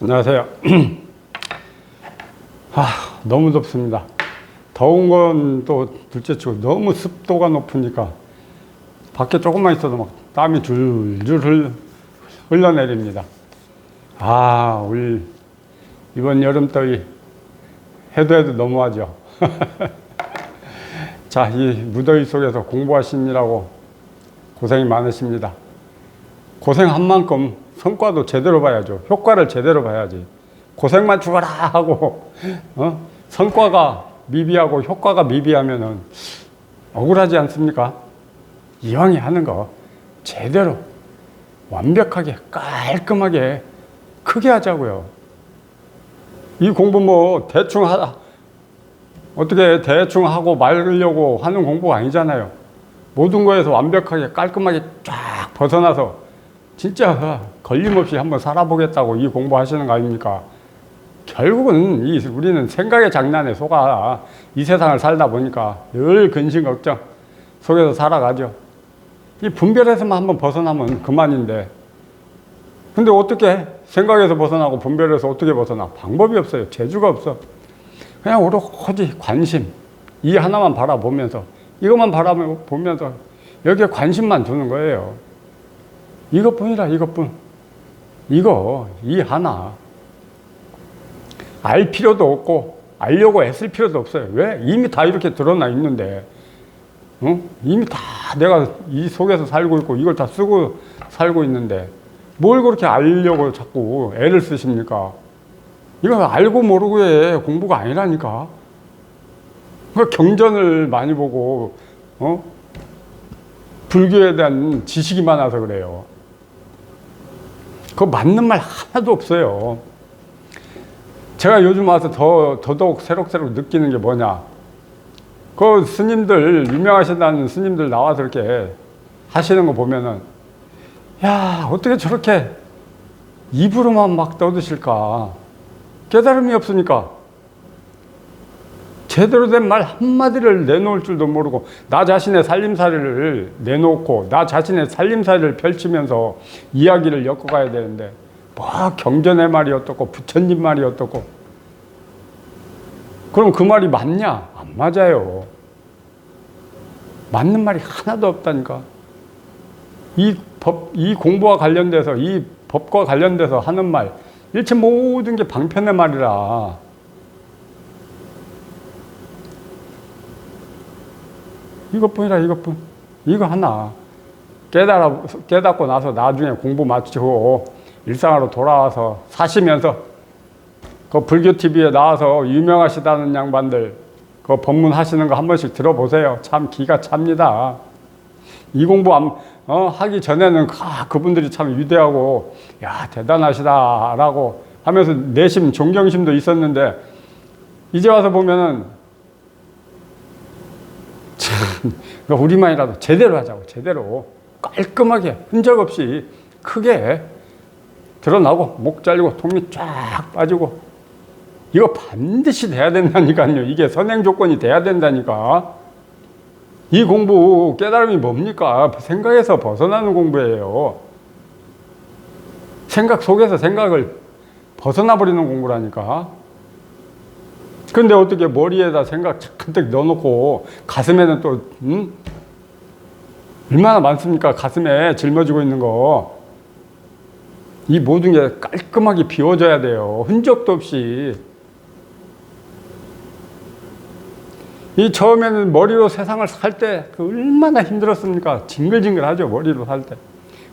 안녕하세요. 아, 너무 덥습니다. 더운 건 또 둘째 치고 너무 습도가 높으니까 밖에 조금만 있어도 막 땀이 줄줄 흘- 흘러내립니다. 아, 올 이번 여름 더위 해도 해도 너무하죠. 자, 이 무더위 속에서 공부하시느라고 고생이 많으십니다. 고생한 만큼 성과도 제대로 봐야죠. 효과를 제대로 봐야지. 고생만 죽어라 하고 어? 성과가 미비하고 효과가 미비하면은 억울하지 않습니까? 이왕에 하는 거 제대로 완벽하게 깔끔하게 크게 하자고요. 이 공부 뭐 대충 하다 어떻게 대충 하고 말려고 하는 공부가 아니잖아요. 모든 거에서 완벽하게 깔끔하게 쫙 벗어나서 진짜 걸림없이 한번 살아보겠다고 이 공부하시는 거 아닙니까? 결국은 이 우리는 생각의 장난에 속아 이 세상을 살다 보니까 늘 근심 걱정 속에서 살아가죠. 이 분별에서만 한번 벗어나면 그만인데 근데 어떻게 생각에서 벗어나고 분별에서 어떻게 벗어나 방법이 없어요. 재주가 없어. 그냥 오로지 관심 이 하나만 바라보면서 이것만 바라보면서 여기에 관심만 두는 거예요. 이것뿐이라 이것뿐. 이거 이 하나 알 필요도 없고 알려고 애쓸 필요도 없어요. 왜? 이미 다 이렇게 드러나 있는데. 응? 이미 다 내가 이 속에서 살고 있고 이걸 다 쓰고 살고 있는데 뭘 그렇게 알려고 자꾸 애를 쓰십니까? 이건 알고 모르고의 공부가 아니라니까. 그 경전을 많이 보고 어? 불교에 대한 지식이 많아서 그래요. 그 맞는 말 하나도 없어요. 제가 요즘 와서 더 더더욱 새록새록 느끼는 게 뭐냐? 그 스님들 유명하신다는 스님들 나와서 이렇게 하시는 거 보면은 야 어떻게 저렇게 입으로만 막 떠드실까? 깨달음이 없으니까 제대로 된 말 한마디를 내놓을 줄도 모르고 나 자신의 살림살이를 내놓고 나 자신의 살림살이를 펼치면서 이야기를 엮어가야 되는데 뭐 경전의 말이 어떻고 부처님 말이 어떻고 그럼 그 말이 맞냐? 안 맞아요. 맞는 말이 하나도 없다니까. 이 법, 이 공부와 관련돼서 이 법과 관련돼서 하는 말 일체 모든 게 방편의 말이라 이것뿐이라 이것뿐 이거 하나 깨달아 깨닫고 나서 나중에 공부 마치고 일상으로 돌아와서 사시면서 그 불교 TV에 나와서 유명하시다는 양반들 그 법문 하시는 거 한 번씩 들어보세요. 참 기가 찹니다. 이 공부 안, 어, 하기 전에는 아, 그분들이 참 위대하고 야 대단하시다라고 하면서 내심 존경심도 있었는데 이제 와서 보면은 참 그러니까 우리만이라도 제대로 하자고 제대로 깔끔하게 흔적 없이 크게 드러나고 목 잘리고 통이 쫙 빠지고 이거 반드시 돼야 된다니까요. 이게 선행 조건이 돼야 된다니까. 이 공부 깨달음이 뭡니까? 생각에서 벗어나는 공부예요. 생각 속에서 생각을 벗어나 버리는 공부라니까. 근데 어떻게 머리에다 생각 잔뜩 넣어놓고 가슴에는 또 음? 얼마나 많습니까? 가슴에 짊어지고 있는 거. 이 모든 게 깔끔하게 비워져야 돼요. 흔적도 없이. 이 처음에는 머리로 세상을 살때그 얼마나 힘들었습니까? 징글징글하죠 머리로 살 때.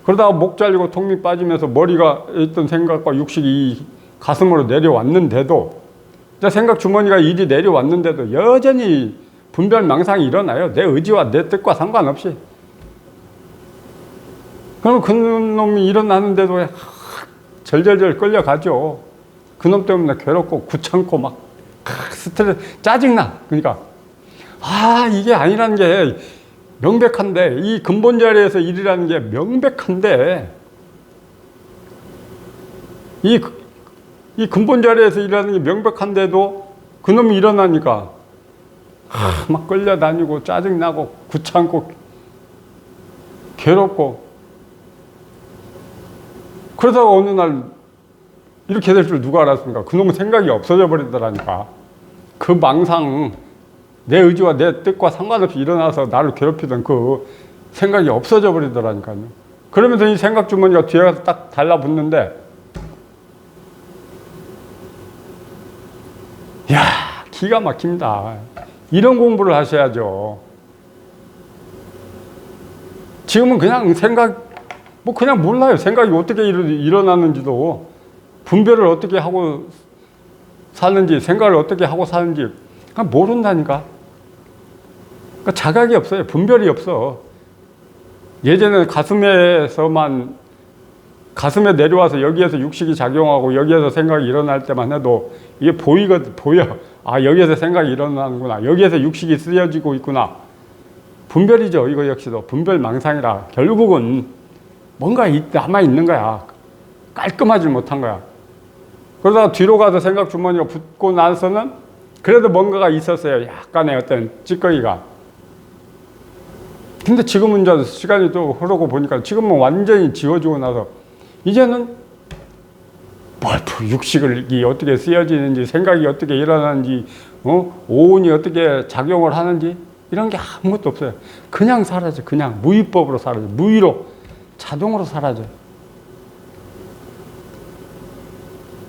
그러다가 목 잘리고 통이 빠지면서 머리가 있던 생각과 육식이 이 가슴으로 내려왔는데도 내 생각 주머니가 일이 내려왔는데도 여전히 분별 망상이 일어나요. 내 의지와 내 뜻과 상관없이. 그럼 그 놈이 일어나는데도 하, 절절절 끌려가죠. 그놈 때문에 괴롭고 귀찮고 막 하, 스트레스 짜증나. 그러니까 아, 이게 아니라는 게 명백한데, 이 근본 자리에서 일이라는 게 명백한데, 이, 이 근본 자리에서 일하는 게 명백한데도 그놈이 일어나니까, 아, 막 끌려다니고, 짜증나고, 귀찮고, 괴롭고, 그러다가 어느 날 이렇게 될 줄 누가 알았습니까? 그놈의 생각이 없어져 버리더라니까. 그 망상, 내 의지와 내 뜻과 상관없이 일어나서 나를 괴롭히던 그 생각이 없어져 버리더라니까요. 그러면서 이 생각 주머니가 뒤에 가서 딱 달라붙는데, 야 기가 막힙니다. 이런 공부를 하셔야죠. 지금은 그냥 생각, 뭐 그냥 몰라요. 생각이 어떻게 일어- 일어나는지도, 분별을 어떻게 하고 사는지, 생각을 어떻게 하고 사는지, 그냥 모른다니까. 그러니까 자각이 없어요. 분별이 없어. 예전에는 가슴에서만, 가슴에 내려와서 여기에서 육식이 작용하고 여기에서 생각이 일어날 때만 해도 이게 보이거든, 보여. 아, 여기에서 생각이 일어나는구나. 여기에서 육식이 쓰여지고 있구나. 분별이죠. 이거 역시도 분별 망상이라 결국은 뭔가 이- 남아 있는 거야. 깔끔하지 못한 거야. 그러다가 뒤로 가서 생각 주머니가 붙고 나서는 그래도 뭔가가 있었어요. 약간의 어떤 찌꺼기가. 근데 지금은 이제 시간이 또 흐르고 보니까 지금은 완전히 지워지고 나서 이제는 뭘또 육식을 이 어떻게 쓰여지는지 생각이 어떻게 일어나는지 어? 오온이 어떻게 작용을 하는지 이런 게 아무것도 없어요. 그냥 사라져. 그냥 무위법으로 사라져. 무위로 자동으로 사라져.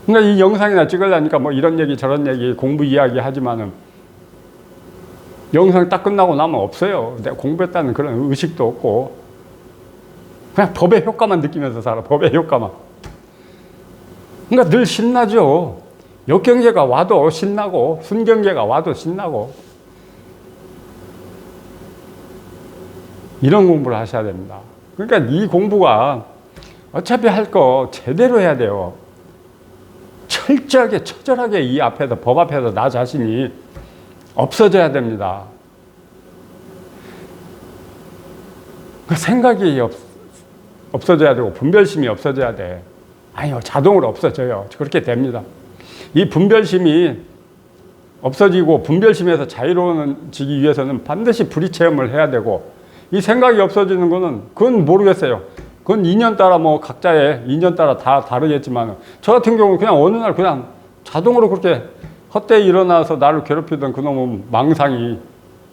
그러니까 이 영상이나 찍으려니까 뭐 이런 얘기 저런 얘기 공부 이야기 하지만은 영상 딱 끝나고 나면 없어요. 내가 공부했다는 그런 의식도 없고 그냥 법의 효과만 느끼면서 살아. 법의 효과만. 그러니까 늘 신나죠. 역경계가 와도 신나고 순경계가 와도 신나고 이런 공부를 하셔야 됩니다. 그러니까 이 공부가 어차피 할 거 제대로 해야 돼요. 철저하게 처절하게 이 앞에서 법 앞에서 나 자신이 없어져야 됩니다. 그 생각이 없, 없어져야 되고 분별심이 없어져야 돼. 아니요, 자동으로 없어져요. 그렇게 됩니다. 이 분별심이 없어지고 분별심에서 자유로워지기 위해서는 반드시 불이 체험을 해야 되고 이 생각이 없어지는 거는 그건 모르겠어요. 그건 인연 따라 뭐 각자의 인연 따라 다 다르겠지만 저 같은 경우 그냥 어느 날 그냥 자동으로 그렇게 헛되이 일어나서 나를 괴롭히던 그놈의 망상이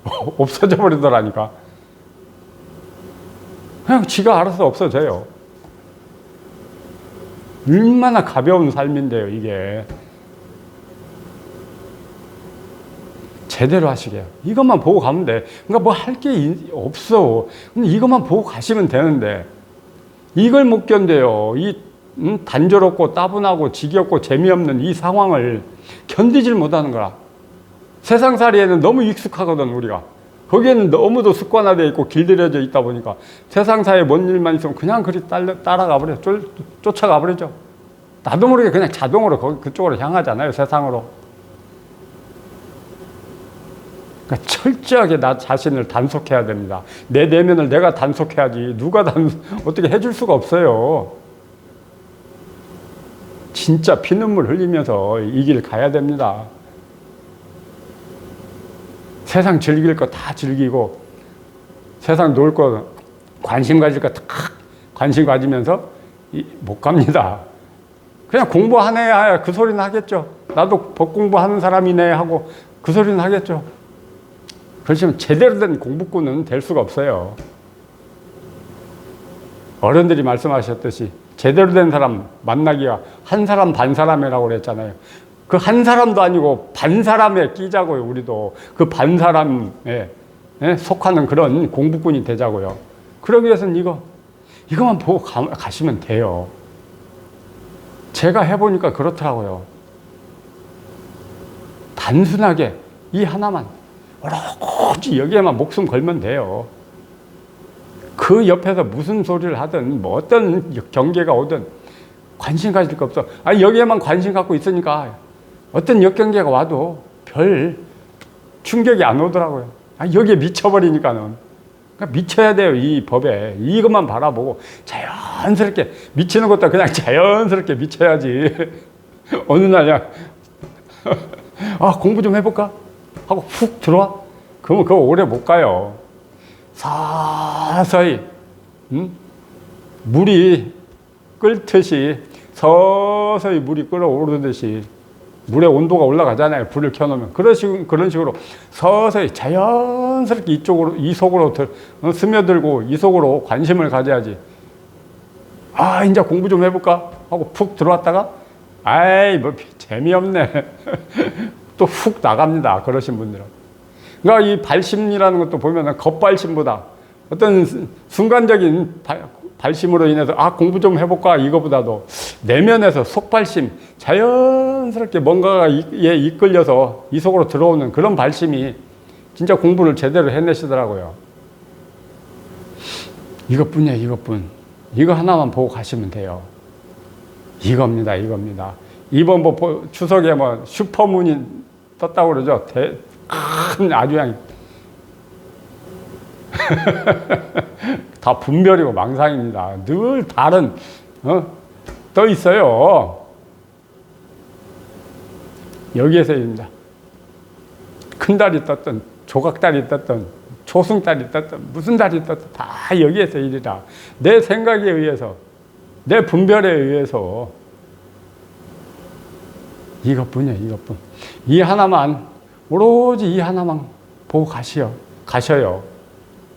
없어져 버리더라니까. 그냥 지가 알아서 없어져요. 얼마나 가벼운 삶인데요, 이게. 제대로 하시게요. 이것만 보고 가면 돼. 그러니까 뭐 할 게 없어. 이것만 보고 가시면 되는데 이걸 못 견뎌요. 이 음, 단조롭고 따분하고 지겹고 재미없는 이 상황을 견디질 못하는 거라. 세상살이에는 너무 익숙하거든 우리가. 거기에는 너무도 습관화되어 있고 길들여져 있다 보니까 세상사에 뭔 일만 있으면 그냥 그리 따라, 따라가 버려. 쫓, 쫓아가 버리죠. 나도 모르게 그냥 자동으로 그쪽으로 향하잖아요. 세상으로. 그러니까 철저하게 나 자신을 단속해야 됩니다. 내 내면을 내가 단속해야지 누가 단 어떻게 해줄 수가 없어요. 진짜 피눈물 흘리면서 이 길 가야 됩니다. 세상 즐길 거 다 즐기고 세상 놀 거 관심 가질 거 다 관심 가지면서 이- 못 갑니다. 그냥 공부하네 그 소리는 하겠죠. 나도 법 공부하는 사람이네 하고 그 소리는 하겠죠. 그렇지만 제대로 된 공부꾼은 될 수가 없어요. 어른들이 말씀하셨듯이 제대로 된 사람 만나기가 한 사람 반 사람이라고 그랬잖아요. 그 한 사람도 아니고 반 사람에 끼자고요. 우리도 그 반 사람에 예, 속하는 그런 공부꾼이 되자고요. 그러기 위해서는 이거 이거만 보고 가, 가시면 돼요. 제가 해보니까 그렇더라고요. 단순하게 이 하나만 오로지 여기에만 목숨 걸면 돼요. 그 옆에서 무슨 소리를 하든 뭐 어떤 경계가 오든 관심 가질 거 없어. 아 여기에만 관심 갖고 있으니까 어떤 역경계가 와도 별 충격이 안 오더라고요. 아 여기에 미쳐버리니까는 그러니까 미쳐야 돼요 이 법에 이것만 바라보고 자연스럽게 미치는 것도 그냥 자연스럽게 미쳐야지. 어느 날야 아 공부 좀 해볼까 하고 훅 들어와. 그러면 그거 오래 못 가요. 서서히 음? 물이 끓듯이 서서히 물이 끓어오르듯이 물의 온도가 올라가잖아요. 불을 켜놓으면 그런 식 그런 식으로 서서히 자연스럽게 이쪽으로 이 속으로 들, 어, 스며들고 이 속으로 관심을 가져야지. 아 이제 공부 좀 해볼까 하고 푹 들어왔다가 아이 뭐 재미없네 또 훅 나갑니다. 그러신 분들은. 그러니까 이 발심이라는 것도 보면은 겉발심보다 어떤 수- 순간적인 발, 발심으로 인해서 아 공부 좀 해볼까 이거보다도 내면에서 속발심 자연스럽게 뭔가가 이- 에 이끌려서 이 속으로 들어오는 그런 발심이 진짜 공부를 제대로 해내시더라고요. 이것뿐이에요, 이것뿐. 이거 하나만 보고 가시면 돼요. 이겁니다, 이겁니다. 이번 뭐 보- 추석에 뭐 슈퍼문이 떴다고 그러죠. 대, 큰 아주 그냥 다 분별이고 망상입니다. 늘 다른 어? 떠 있어요. 여기에서입니다. 큰 달이 떴던 조각달이 떴던 초승달이 떴던 무슨 달이 떴던 다 여기에서 일이라 내 생각에 의해서 내 분별에 의해서 이것뿐이야 이것뿐 이 하나만 오로지 이 하나만 보고 가시오 가셔요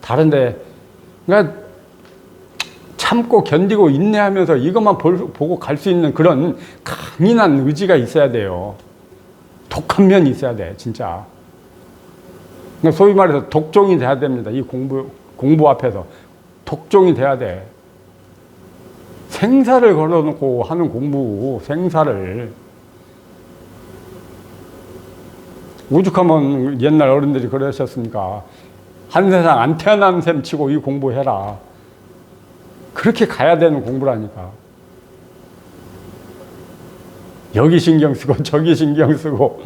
다른데 그러니까 참고 견디고 인내하면서 이것만 볼- 보고 갈 수 있는 그런 강인한 의지가 있어야 돼요. 독한 면이 있어야 돼 진짜. 그러니까 소위 말해서 독종이 돼야 됩니다 이 공부 공부 앞에서. 독종이 돼야 돼. 생사를 걸어놓고 하는 공부 생사를. 오죽하면 옛날 어른들이 그러셨으니까 한 세상 안 태어난 셈 치고 이 공부해라. 그렇게 가야 되는 공부라니까. 여기 신경 쓰고 저기 신경 쓰고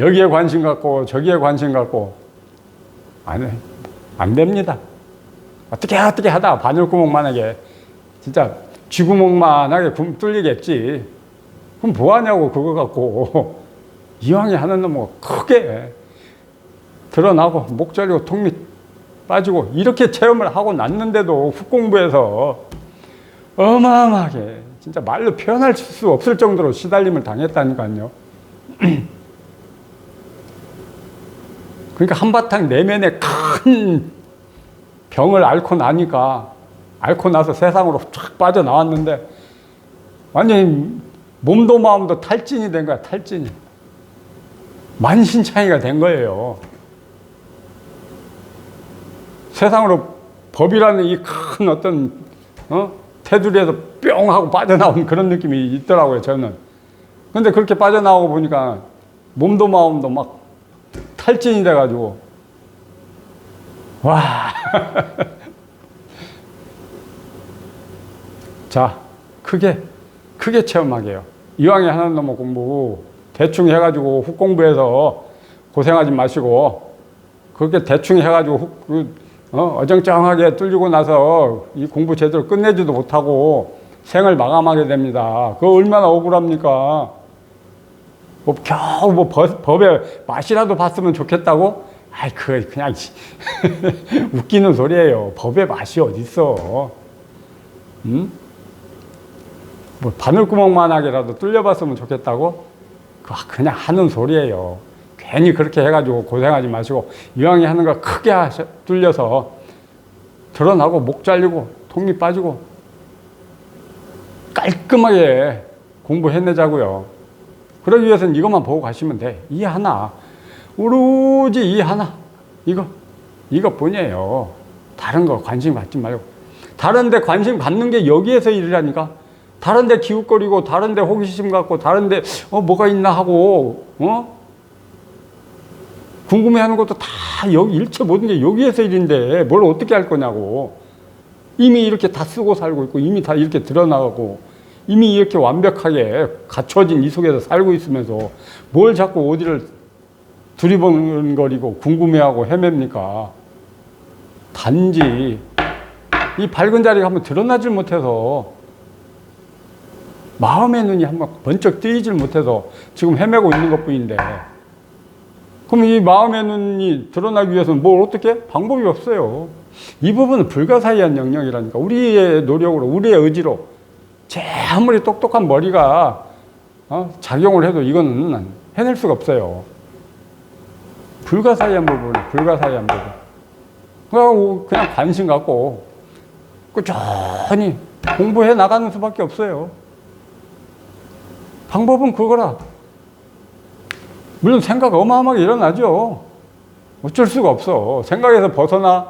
여기에 관심 갖고 저기에 관심 갖고 안 해. 안 됩니다. 어떻게 어떻게 하다 바늘구멍만하게 진짜 쥐구멍만하게 굼 뚫리겠지. 그럼 뭐 하냐고 그거 갖고 이왕에 하는 놈은 크게 드러나고 목 잘리고 통밑 빠지고 이렇게 체험을 하고 났는데도 훅공부에서 어마어마하게 진짜 말로 표현할 수 없을 정도로 시달림을 당했다니까요. 그러니까 한바탕 내면에 큰 병을 앓고 나니까 앓고 나서 세상으로 쫙 빠져나왔는데 완전히 몸도 마음도 탈진이 된 거야 탈진이 만신창이가 된 거예요 세상으로 법이라는 이 큰 어떤 어? 테두리에서 뿅 하고 빠져나온 그런 느낌이 있더라고요 저는 근데 그렇게 빠져나오고 보니까 몸도 마음도 막 탈진이 돼가지고 와 자, 크게, 크게 체험하게 해요. 이왕에 하는 놈의 공부, 대충 해가지고 훅 공부해서 고생하지 마시고, 그렇게 대충 해가지고 훅, 그, 어, 어정쩡하게 뚫리고 나서 이 공부 제대로 끝내지도 못하고 생을 마감하게 됩니다. 그거 얼마나 억울합니까? 뭐 겨우 뭐 법, 법의 맛이라도 봤으면 좋겠다고? 아이, 그 그냥 웃기는 소리예요. 법의 맛이 어딨어. 응? 뭐 바늘구멍만하게라도 뚫려봤으면 좋겠다고? 그거 그냥 하는 소리예요. 괜히 그렇게 해가지고 고생하지 마시고 이왕에 하는 거 크게 하셔, 뚫려서 드러나고 목 잘리고 통이 빠지고 깔끔하게 공부해내자고요. 그러기 위해서는 이것만 보고 가시면 돼. 이 하나. 오로지 이 하나. 이거. 이것뿐이에요. 다른 거 관심 갖지 말고. 다른 데 관심 갖는 게 여기에서 일이라니까. 다른 데 기웃거리고, 다른 데 호기심 갖고, 다른 데, 어, 뭐가 있나 하고, 어? 궁금해 하는 것도 다 여기, 일체 모든 게 여기에서 일인데, 뭘 어떻게 할 거냐고. 이미 이렇게 다 쓰고 살고 있고, 이미 다 이렇게 드러나고, 이미 이렇게 완벽하게 갖춰진 이 속에서 살고 있으면서, 뭘 자꾸 어디를 두리번거리고, 궁금해하고 헤맵니까? 단지, 이 밝은 자리가 한번 드러나질 못해서 마음의 눈이 한번 번쩍 뜨이질 못해서 지금 헤매고 있는 것 뿐인데 그럼 이 마음의 눈이 드러나기 위해서는 뭘 어떻게? 방법이 없어요. 이 부분은 불가사의한 영역이라니까 우리의 노력으로 우리의 의지로 제 아무리 똑똑한 머리가 어? 작용을 해도 이거는 해낼 수가 없어요. 불가사의한 부분, 불가사의한 부분. 그냥 관심 갖고 꾸준히 공부해 나가는 수밖에 없어요. 방법은 그거라. 물론 생각 어마어마하게 일어나죠. 어쩔 수가 없어. 생각에서 벗어나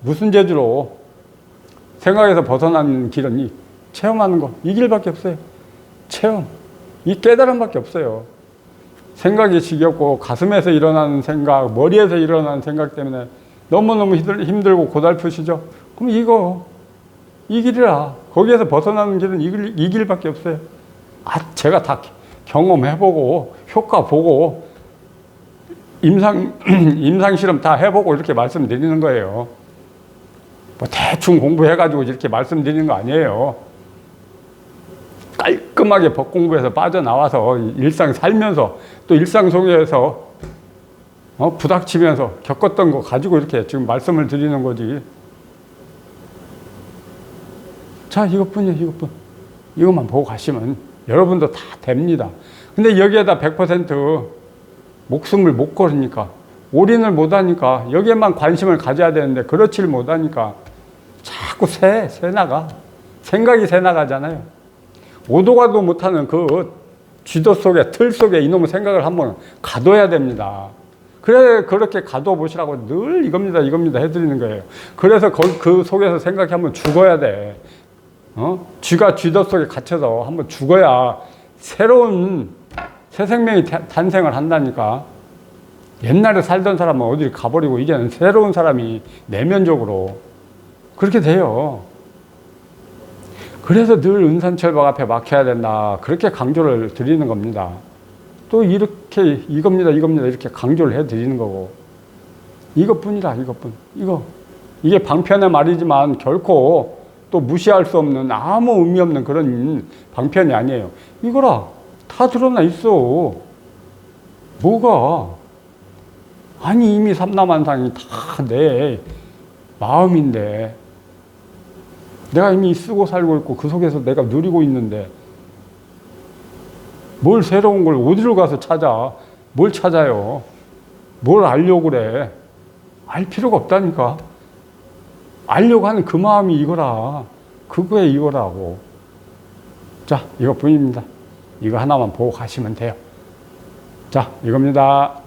무슨 재주로 생각에서 벗어나는 길은 이 체험하는 거 이 길밖에 없어요. 체험. 이 깨달음밖에 없어요. 생각이 지겹고 가슴에서 일어나는 생각, 머리에서 일어나는 생각 때문에 너무너무 힘들, 힘들고 고달프시죠? 그럼 이거 이 길이라 거기에서 벗어나는 길은 이, 길, 이 길밖에 없어요. 아, 제가 다 경험해보고 효과 보고 임상 임상 실험 다 해보고 이렇게 말씀드리는 거예요. 뭐 대충 공부해가지고 이렇게 말씀드리는 거 아니에요. 깔끔하게 법 공부해서 빠져나와서 일상 살면서 또 일상 속에서 어, 부닥치면서 겪었던 거 가지고 이렇게 지금 말씀을 드리는 거지. 자, 이것뿐이에요, 이것뿐. 이것만 보고 가시면 여러분도 다 됩니다. 근데 여기에다 100% 목숨을 못 걸으니까, 올인을 못 하니까, 여기에만 관심을 가져야 되는데, 그렇지를 못하니까, 자꾸 새, 새 나가. 생각이 새 나가잖아요. 오도 가도 못하는 그 쥐도 속에, 틀 속에 이놈의 생각을 한번 가둬야 됩니다. 그래, 그렇게 가둬 보시라고 늘 이겁니다, 이겁니다 해드리는 거예요. 그래서 그, 그 속에서 생각이 한번 죽어야 돼. 어? 쥐가 쥐도 속에 갇혀서 한번 죽어야 새로운 새 생명이 타- 탄생을 한다니까. 옛날에 살던 사람은 어디 가버리고 이제는 새로운 사람이 내면적으로 그렇게 돼요. 그래서 늘 은산철박 앞에 막혀야 된다. 그렇게 강조를 드리는 겁니다. 또 이렇게 이겁니다, 이겁니다. 이렇게 강조를 해 드리는 거고. 이것뿐이다, 이것뿐. 이거. 이게 방편의 말이지만 결코 또 무시할 수 없는 아무 의미 없는 그런 방편이 아니에요. 이거라. 다 드러나 있어. 뭐가? 아니, 이미 삼라만상이 다 내 마음인데. 내가 이미 쓰고 살고 있고 그 속에서 내가 누리고 있는데 뭘 새로운 걸 어디로 가서 찾아? 뭘 찾아요? 뭘 알려고 그래? 알 필요가 없다니까. 알려고 하는 그 마음이 이거라. 그거에 이거라고. 자, 이것뿐입니다. 이거 하나만 보고 가시면 돼요. 자, 이겁니다.